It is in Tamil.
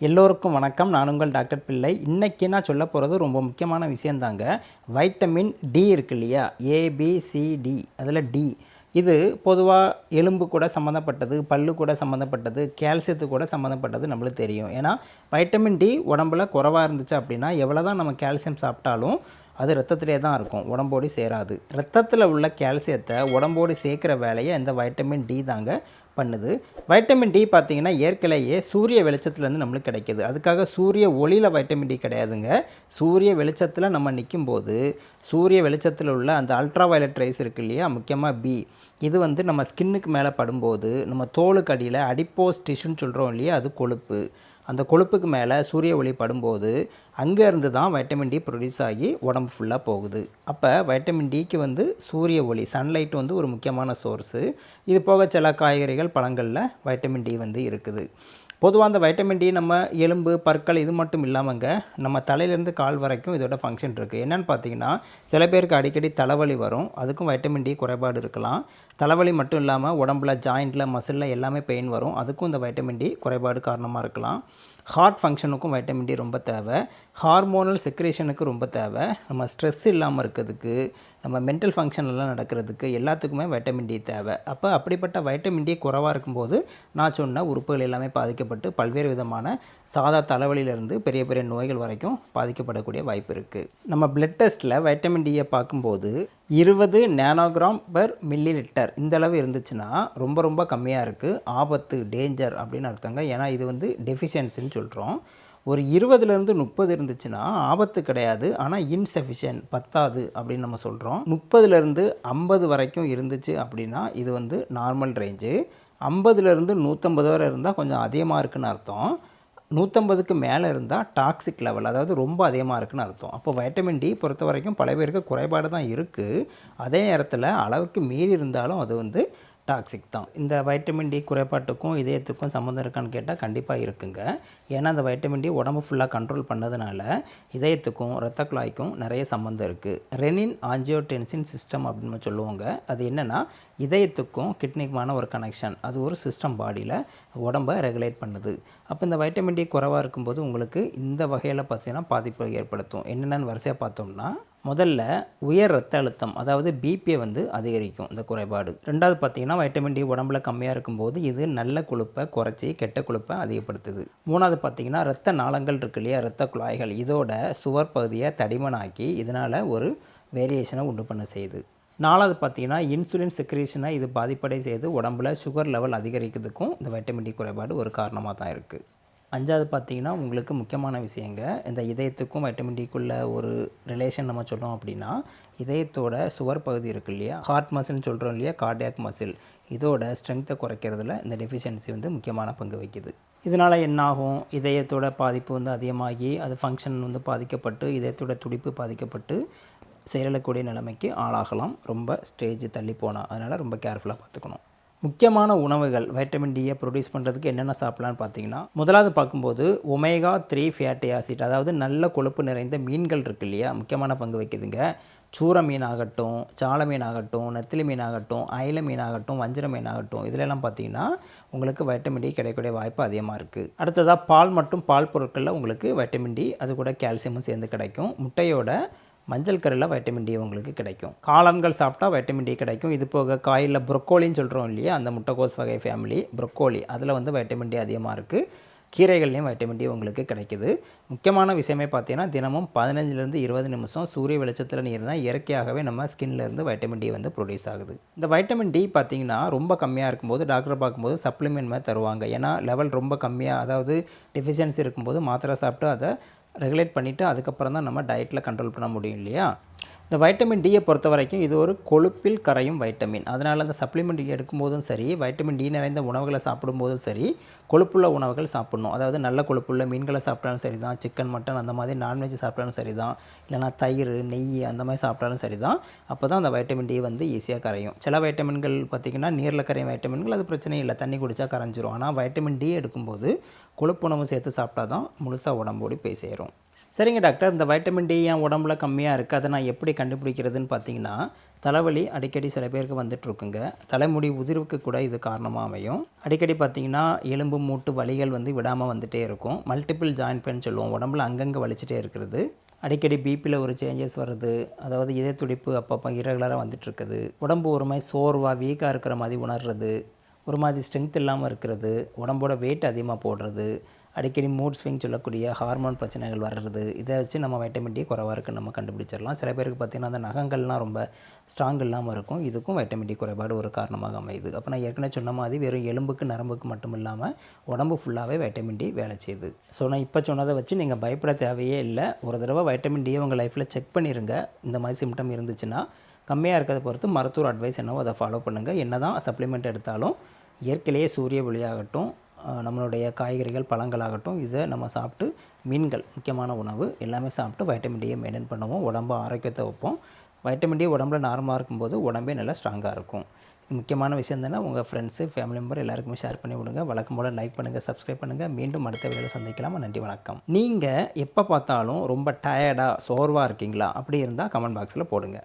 எல்லோருக்கும் வணக்கம். நான் உங்கள் டாக்டர் பிள்ளை. இன்றைக்கி நான் சொல்ல போகிறது ரொம்ப முக்கியமான விஷயந்தாங்க வைட்டமின் டி இருக்கு இல்லையா? ஏபிசிடி அதில் டி இது பொதுவாக எலும்பு கூட சம்மந்தப்பட்டது பல்லு கூட சம்மந்தப்பட்டது கால்சியத்து கூட சம்மந்தப்பட்டது நம்மளுக்கு தெரியும். ஏன்னா வைட்டமின் டி உடம்புல குறைவாக இருந்துச்சு அப்படின்னா எவ்வளோ தான் நம்ம கால்சியம் சாப்பிட்டாலும் அது ரத்தத்திலே தான் இருக்கும். உடம்போடு சேராது. ரத்தத்தில் உள்ள கால்சியத்தை உடம்போடு சேர்க்குற வேலையை இந்த வைட்டமின் டி தாங்க பண்ணுது. வைட்டமின் டி பார்த்திங்கன்னா ஏற்கனவே சூரிய வெளிச்சத்துலேருந்து நம்மளுக்கு கிடைக்கிது. அதுக்காக சூரிய ஒளியில் வைட்டமின் டி கிடையாதுங்க. சூரிய வெளிச்சத்தில் நம்ம நிற்கும்போது சூரிய வெளிச்சத்தில் உள்ள அந்த அல்ட்ரா வயலட் ரைஸ் இருக்கு இல்லையா முக்கியமாக பி இது வந்து நம்ம ஸ்கின்னுக்கு மேலே படும்போது நம்ம தோலுக்கு அடியில் அடிப்போஸ் டிஷ்யூன்னு சொல்கிறோம் இல்லையா அது கொழுப்பு. அந்த கொழுப்புக்கு மேலே சூரிய ஒளி படும்போது அங்கேருந்து தான் வைட்டமின் டி ப்ரொடியூஸ் ஆகி உடம்பு ஃபுல்லாக போகுது. அப்போ வைட்டமின் டிக்கு வந்து சூரிய ஒளி சன்லைட் வந்து ஒரு முக்கியமான சோர்ஸு இது போக சில காய்கறிகள் பழங்களில் வைட்டமின் டி வந்து இருக்குது. பொதுவாக அந்த வைட்டமின் டி நம்ம எலும்பு பற்கள் இது மட்டும் இல்லாமங்க நம்ம தலையிலேருந்து கால் வரைக்கும் இதோட ஃபங்க்ஷன் இருக்குது என்னென்னு பார்த்தீங்கன்னா சில பேருக்கு அடிக்கடி தலைவலி வரும். அதுக்கும் வைட்டமின் டி குறைபாடு இருக்கலாம். தலைவலி மட்டும் இல்லாமல் உடம்புல ஜாயிண்டில் மசிலில் எல்லாமே பெயின் வரும். அதுக்கும் இந்த வைட்டமின் டி குறைபாடு காரணமாக இருக்கலாம். ஹார்ட் ஃபங்க்ஷனுக்கும் வைட்டமின் டி ரொம்ப தேவை. ஹார்மோனல் செக்ரேஷனுக்கு ரொம்ப தேவை. நம்ம ஸ்ட்ரெஸ் இல்லாமல் இருக்கிறதுக்கு நம்ம மென்டல் ஃபங்க்ஷன் எல்லாம் நடக்கிறதுக்கு எல்லாத்துக்குமே வைட்டமின் டி தேவை. அப்போ அப்படிப்பட்ட வைட்டமின் டி குறைவாக இருக்கும்போது நான் சொன்ன உறுப்புகள் எல்லாமே பாதிக்கப்பட்டு பல்வேறு விதமான சாதா தலைவலியிலேருந்து பெரிய பெரிய நோய்கள் வரைக்கும் பாதிக்கப்படக்கூடிய வாய்ப்பு இருக்குது நம்ம பிளட் டெஸ்ட்டில் வைட்டமின் டியை பார்க்கும்போது இருபது நேனோகிராம் பெர் மில்லி லிட்டர் இந்த அளவு இருந்துச்சுன்னா ரொம்ப ரொம்ப கம்மியாக இருக்குது ஆபத்து டேஞ்சர் அப்படின்னு அர்த்தங்க. ஏன்னா இது வந்து டெஃபிஷியன்சின்னு சொல்கிறோம் ஒரு இருபதுலேருந்து முப்பது இருந்துச்சுன்னா ஆபத்து கிடையாது. ஆனால் இன்சஃபிஷியன்ட் பத்தாது அப்படின்னு நம்ம சொல்கிறோம் முப்பதுலேருந்து ஐம்பது வரைக்கும் இருந்துச்சு அப்படின்னா இது வந்து நார்மல் ரேஞ்சு ஐம்பதுலேருந்து நூற்றம்பது வரை இருந்தால் கொஞ்சம் அதிகமாக இருக்குன்னு அர்த்தம். நூற்றம்பதுக்கு மேலே இருந்தால் டாக்ஸிக் லெவல் அதாவது ரொம்ப அதிகமாக இருக்குன்னு அர்த்தம். அப்போ வைட்டமின் டி பொறுத்த வரைக்கும் பல பேருக்கு குறைபாடு தான் இருக்குது அதே நேரத்தில் அளவுக்கு மீறி இருந்தாலும் அது வந்து டாக்ஸிக் தான். இந்த வைட்டமின் டி குறைபாட்டுக்கும் இதயத்துக்கும் சம்மந்தம் இருக்கான்னு கேட்டால் கண்டிப்பாக இருக்குங்க. ஏன்னா அந்த வைட்டமின் டி உடம்பு ஃபுல்லாக கண்ட்ரோல் பண்ணதுனால இதயத்துக்கும் இரத்த குழாய்க்கும் நிறைய சம்மந்தம் இருக்குது ரெனின் ஆஞ்சியோடென்சின் சிஸ்டம் அப்படின்னு சொல்லுவாங்க. அது என்னென்னா இதயத்துக்கும் கிட்னிக்குமான ஒரு கனெக்ஷன் அது ஒரு சிஸ்டம் பாடியில் உடம்பை ரெகுலேட் பண்ணுது. அப்போ இந்த வைட்டமின் டி குறைவாக இருக்கும்போது உங்களுக்கு இந்த வகையில் பார்த்தீங்கன்னா பாதிப்பு ஏற்படுத்தும். என்னென்னு வரிசையாக பார்த்தோம்னா முதல்ல உயர் ரத்த அழுத்தம் அதாவது பிபியை வந்து அதிகரிக்கும் இந்த குறைபாடு. ரெண்டாவது பார்த்தீங்கன்னா வைட்டமின் டி உடம்புல கம்மியாக இருக்கும்போது இது நல்ல கொழுப்பை குறைச்சி கெட்ட கொழுப்பை அதிகப்படுத்துது. மூணாவது பார்த்தீங்கன்னா ரத்த நாளங்கள் இருக்கு இல்லையா? ரத்த குழாய்கள். இதோட சுவர் பகுதியை தடிமனாக்கி இதனால் ஒரு வேரியேஷனை உண்டு பண்ண செய்யுது. நாலாவது பார்த்தீங்கன்னா இன்சுலின் செக்ரேஷனை இது பாதிப்படை செய்து உடம்புல சுகர் லெவல் அதிகரிக்கிறதுக்கும் இந்த வைட்டமின் டி குறைபாடு ஒரு காரணமாக தான் இருக்குது அஞ்சாவது பார்த்தீங்கன்னா உங்களுக்கு முக்கியமான விஷயங்க இந்த இதயத்துக்கும் வைட்டமின் டிக்குள்ள ஒரு ரிலேஷன் நம்ம சொல்கிறோம் அப்படின்னா இதயத்தோட சுவர் பகுதி இருக்கு இல்லையா? ஹார்ட் மசில்னு சொல்கிறோம் இல்லையா? கார்டியாக் மசில் இதோட ஸ்ட்ரென்த்தை குறைக்கிறதுல இந்த டெஃபிஷியன்சி வந்து முக்கியமான பங்கு வகிக்குது. இதனால் என்னாகும்? இதயத்தோட பாதிப்பு வந்து அதிகமாகி அது ஃபங்க்ஷன் வந்து பாதிக்கப்பட்டு இதயத்தோட துடிப்பு பாதிக்கப்பட்டு செயலிழக்கூடிய நிலைமைக்கு ஆளாகலாம். ரொம்ப ஸ்டேஜ் தள்ளி போனால் அதனால் ரொம்ப கேர்ஃபுல்லாக பார்த்துக்கணும். முக்கியமான உணவுகள் வைட்டமின் டியை ப்ரொடியூஸ் பண்ணுறதுக்கு என்னென்ன சாப்பிட்லான்னு பார்த்தீங்கன்னா முதலாவது பார்க்கும்போது ஒமேகா த்ரீ ஃபேட்டி ஆசிட் அதாவது நல்ல கொழுப்பு நிறைந்த மீன்கள் இருக்கு இல்லையா? முக்கியமான பங்கு வைக்குதுங்க சூர மீன் ஆகட்டும் சால மீன் ஆகட்டும் நெத்திலி மீன் ஆகட்டும் அயில மீன் ஆகட்டும் வஞ்சிர மீன் ஆகட்டும் இதிலெல்லாம் பார்த்தீங்கன்னா உங்களுக்கு வைட்டமின் டி கிடைக்கக்கூடிய வாய்ப்பு அதிகமாக இருக்குது அடுத்ததாக பால் மற்றும் பால் பொருட்களில் உங்களுக்கு வைட்டமின் டி அது கூட கால்சியமும் சேர்ந்து கிடைக்கும். முட்டையோட மஞ்சள் கறியில் வைட்டமின் டி உங்களுக்கு கிடைக்கும். காளான்கள் சாப்பிட்டா வைட்டமின் டி கிடைக்கும். இது போக காயில் ப்ரொக்கோலின்னு சொல்கிறோம் இல்லையா? அந்த முட்டைக்கோஸ் வகை ஃபேமிலி ப்ரொக்கோலி. அதில் வந்து வைட்டமின் டி அதிகமாக இருக்குது கீரைகள்லேயும் வைட்டமின் டி உங்களுக்கு கிடைக்குது. முக்கியமான விஷயமே பார்த்தீங்கன்னா தினமும் பதினஞ்சுலேருந்து இருபது நிமிஷம் சூரிய வெளிச்சத்தில் நீர் தான் இயற்கையாகவே நம்ம ஸ்கின்லேருந்து வைட்டமின் டி வந்து ப்ரொடியூஸ் ஆகுது. இந்த வைட்டமின் டி பார்த்தீங்கன்னா ரொம்ப கம்மியாக இருக்கும்போது டாக்டர் பார்க்கும்போது சப்ளிமெண்ட் மாதிரி தருவாங்க. ஏன்னா லெவல் ரொம்ப கம்மியாக அதாவது டெஃபிஷியன்சி இருக்கும்போது மாத்திரை சாப்பிட்டு அதை ரெகுலேட் பண்ணிவிட்டு அதுக்கப்புறம் தான் நம்ம டயட்டில் கண்ட்ரோல் பண்ண முடியும் இல்லையா? இந்த வைட்டமின் டியை பொறுத்த வரைக்கும் இது ஒரு கொழுப்பில் கரையும் வைட்டமின் அதனால் அந்த சப்ளிமெண்ட் எடுக்கும்போதும் சரி வைட்டமின் டி நிறைந்த உணவுகளை சாப்பிடும்போதும் சரி கொழுப்புள்ள உணவுகள் சாப்பிடணும். அதாவது நல்ல கொழுப்புள்ள மீன்களை சாப்பிட்டாலும் சரி தான் சிக்கன் மட்டன் அந்த மாதிரி நான்வெஜ் சாப்பிட்டாலும் சரி தான் இல்லைனா தயிர் நெய் அந்த மாதிரி சாப்பிட்டாலும் சரி தான் அப்போ தான் அந்த வைட்டமின் டி வந்து ஈஸியாக கரையும். சில வைட்டமின்கள் பார்த்திங்கன்னா நீரில் கரையும் வைட்டமின்கள் அது பிரச்சனை இல்லை. தண்ணி குடித்தா கரைஞ்சிரும். ஆனால் வைட்டமின் டி எடுக்கும்போது கொழுப்பு உணவு சேர்த்து சாப்பிட்டா தான் முழுசாக உடம்போடி போய் சேரும். சரிங்க டாக்டர் இந்த வைட்டமின் டி என் உடம்புல கம்மியாக இருக்குது அதை நான் எப்படி கண்டுபிடிக்கிறதுன்னு பார்த்தீங்கன்னா தலைவலி அடிக்கடி சில பேருக்கு வந்துட்டுருக்குங்க. தலைமுடி உதிர்வுக்கு கூட இது காரணமாக அமையும். அடிக்கடி பார்த்தீங்கன்னா எலும்பு மூட்டு வலிகள் வந்து விடாமல் வந்துகிட்டே இருக்கும். மல்டிபிள் ஜாயின் பெயின் சொல்லுவோம். உடம்புல அங்கங்கே வலிச்சிட்டே இருக்கிறது. அடிக்கடி பிபியில் ஒரு சேஞ்சஸ் வருது. அதாவது இதய துடிப்பு அப்பப்போ இரகுலராக வந்துட்டுருக்குது. உடம்பு ஒரு மாதிரி சோர்வாக வீக்காக இருக்கிற மாதிரி உணர்றது. ஒரு மாதிரி ஸ்ட்ரென்த் இல்லாமல் இருக்கிறது. உடம்போட வெயிட் அதிகமாக போடுறது. அடிக்கடி மூட் ஸ்விங் சொல்லக்கூடிய ஹார்மோன் பிரச்சனைகள் வர்றது இதை வச்சு நம்ம வைட்டமின் டி குறைவாக இருக்குன்னு நம்ம கண்டுபிடிச்சிடலாம். சில பேருக்கு பார்த்திங்கன்னா அந்த நகங்கள்லாம் ரொம்ப ஸ்ட்ராங் இல்லாமல் இருக்கும். இதுக்கும் வைட்டமின் டி குறைபாடு ஒரு காரணமாக அமையுது. அப்போ நான் ஏற்கனவே சொன்ன மாதிரி வெறும் எலும்புக்கு நரம்புக்கு மட்டும் இல்லாமல் உடம்பு ஃபுல்லாகவே வைட்டமின் டி வேலை செய்யுது. ஸோ நான் இப்போ சொன்னதை வச்சு நீங்கள் பயப்பட தேவையே இல்லை. ஒரு தடவை வைட்டமின் டி உங்கள் லைஃப்பில் செக் பண்ணிடுங்க இந்த மாதிரி சிம்டம் இருந்துச்சுன்னா கம்மியாக இருக்கிறத பொறுத்து மருத்துவர் அட்வைஸ் என்னவோ அதை ஃபாலோ பண்ணுங்கள் என்ன தான் சப்ளிமெண்ட் எடுத்தாலும் இயற்கையிலேயே சூரிய ஒளியாகட்டும் நம்மளுடைய காய்கறிகள் பழங்களாகட்டும் இதை நம்ம சாப்பிட்டு மீன்கள் முக்கியமான உணவு எல்லாமே சாப்பிட்டு வைட்டமின் டியை மெயின்டைன் பண்ணுவோம். உடம்பு ஆரோக்கியத்தை வைப்போம். வைட்டமின் டி உடம்புல நார்மலாக இருக்கும்போது உடம்பே நல்லா ஸ்ட்ராங்காக இருக்கும். இது முக்கியமான விஷயம் தானே. உங்கள் ஃப்ரெண்ட்ஸு ஃபேமிலி மெம்பர் எல்லாருக்குமே ஷேர் பண்ணி விடுங்க. வழக்கம் போல் லைக் பண்ணுங்கள் சப்ஸ்கிரைப் பண்ணுங்கள் மீண்டும் அடுத்த வேலை சந்திக்கலாம்? நன்றி வணக்கம். நீங்கள் எப்போ பார்த்தாலும் ரொம்ப டயர்டாக சோர்வாக இருக்கீங்களா? அப்படி இருந்தால் கமெண்ட் பாக்ஸில் போடுங்க.